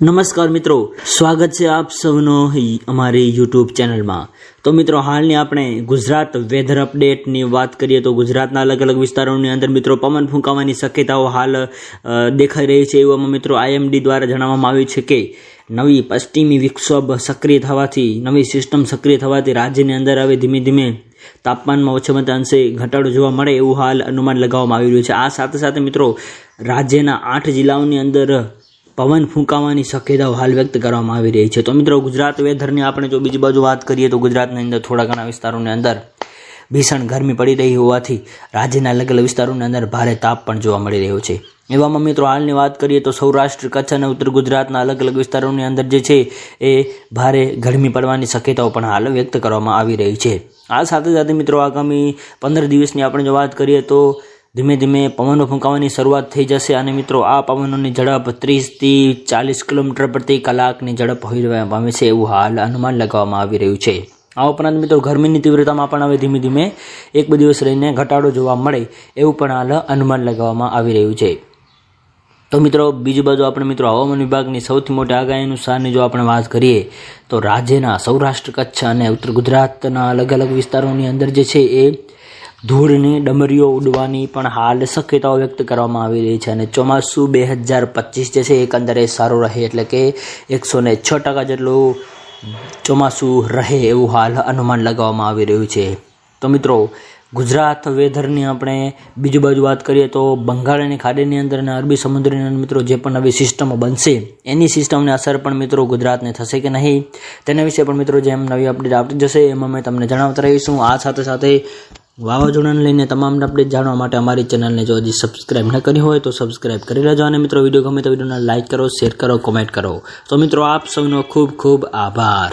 નમસ્કાર મિત્રો, સ્વાગત છે આપ સૌનો અમારી યુટ્યુબ ચેનલમાં. તો મિત્રો, હાલની આપણે ગુજરાત વેધર અપડેટની વાત કરીએ તો ગુજરાતના અલગ અલગ વિસ્તારોની અંદર મિત્રો પવન ફૂંકાવાની શક્યતાઓ હાલ દેખાઈ રહી છે એવામાં મિત્રો આઈએમડી દ્વારા જણાવવામાં આવ્યું છે કે નવી પશ્ચિમી વિક્ષોભ સક્રિય થવાથી, નવી સિસ્ટમ સક્રિય થવાથી રાજ્યની અંદર હવે ધીમે ધીમે તાપમાનમાં ઓછામાં અંશે ઘટાડો જોવા મળે એવું હાલ અનુમાન લગાવવામાં આવી રહ્યું છે. આ સાથે સાથે મિત્રો, રાજ્યના આઠ જિલ્લાઓની અંદર પવન ફૂંકાવાની શક્યતાઓ હાલ વ્યક્ત કરવામાં આવી રહી છે. તો મિત્રો, ગુજરાત વેધરની આપણે જો બીજી બાજુ વાત કરીએ તો ગુજરાતની અંદર થોડા ઘણા વિસ્તારોની અંદર ભીષણ ગરમી પડી રહી હોવાથી રાજ્યના અલગ અલગ વિસ્તારોની અંદર ભારે તાપ પણ જોવા મળી રહ્યો છે. એવામાં મિત્રો, હાલની વાત કરીએ તો સૌરાષ્ટ્ર, કચ્છ અને ઉત્તર ગુજરાતના અલગ અલગ વિસ્તારોની અંદર જે છે એ ભારે ગરમી પડવાની શક્યતાઓ પણ હાલ વ્યક્ત કરવામાં આવી રહી છે. આ સાથે સાથે મિત્રો, આગામી પંદર દિવસની આપણે જો વાત કરીએ તો ધીમે ધીમે પવનો ફૂંકાવાની શરૂઆત થઈ જશે અને મિત્રો, આ પવનોની ઝડપ ત્રીસથી ચાલીસ કિલોમીટર પ્રતિ કલાકની ઝડપ હોઈ પામે છે એવું હાલ અનુમાન લગાવવામાં આવી રહ્યું છે. આ ઉપરાંત મિત્રો, ગરમીની તીવ્રતામાં પણ હવે ધીમે ધીમે એક બે દિવસ રહીને ઘટાડો જોવા મળે એવું પણ હાલ અનુમાન લગાવવામાં આવી રહ્યું છે. તો મિત્રો, બીજી બાજુ આપણે મિત્રો, હવામાન વિભાગની સૌથી મોટી આગાહી અનુસારની જો આપણે વાત કરીએ, તો રાજ્યના સૌરાષ્ટ્ર, કચ્છ અને ઉત્તર ગુજરાતના અલગ અલગ વિસ્તારોની અંદર જે છે એ ધૂળની ડમરીઓ ઉડવાની પણ હાલ શક્યતાઓ વ્યક્ત કરવામાં આવી રહી છે અને ચોમાસું બે હજાર પચીસ જે છે એકંદરે સારું રહે એટલે કે એકસો ને છ ટકા જેટલું ચોમાસું રહે એવું હાલ અનુમાન લગાવવામાં આવી રહ્યું છે. તો મિત્રો, ગુજરાત વેધરની આપણે બીજી બાજુ વાત કરીએ તો બંગાળની ખાડીની અંદર અને અરબી સમુદ્રની અંદર મિત્રો જે પણ નવી સિસ્ટમો બનશે, એની સિસ્ટમની અસર પણ મિત્રો ગુજરાતને થશે કે નહીં? તેના વિશે પણ મિત્રો જેમ નવી અપડેટ આવતી જશે, એમાં અમે તમને જણાવતા રહીશું. આ સાથે સાથે વાવાઝોડાને લઈને તમામ અપડેટ જાણવા માટે અમારી ચેનલને જો હજી સબસ્ક્રાઇબ ન કરી હોય તો સબસ્ક્રાઇબ કરી લેજો. અને મિત્રો વીડિયો ગમે તો વિડીયોને લાઇક કરો શેર કરો કોમેન્ટ કરો. તો મિત્રો, આપ સૌનો ખૂબ ખૂબ આભાર.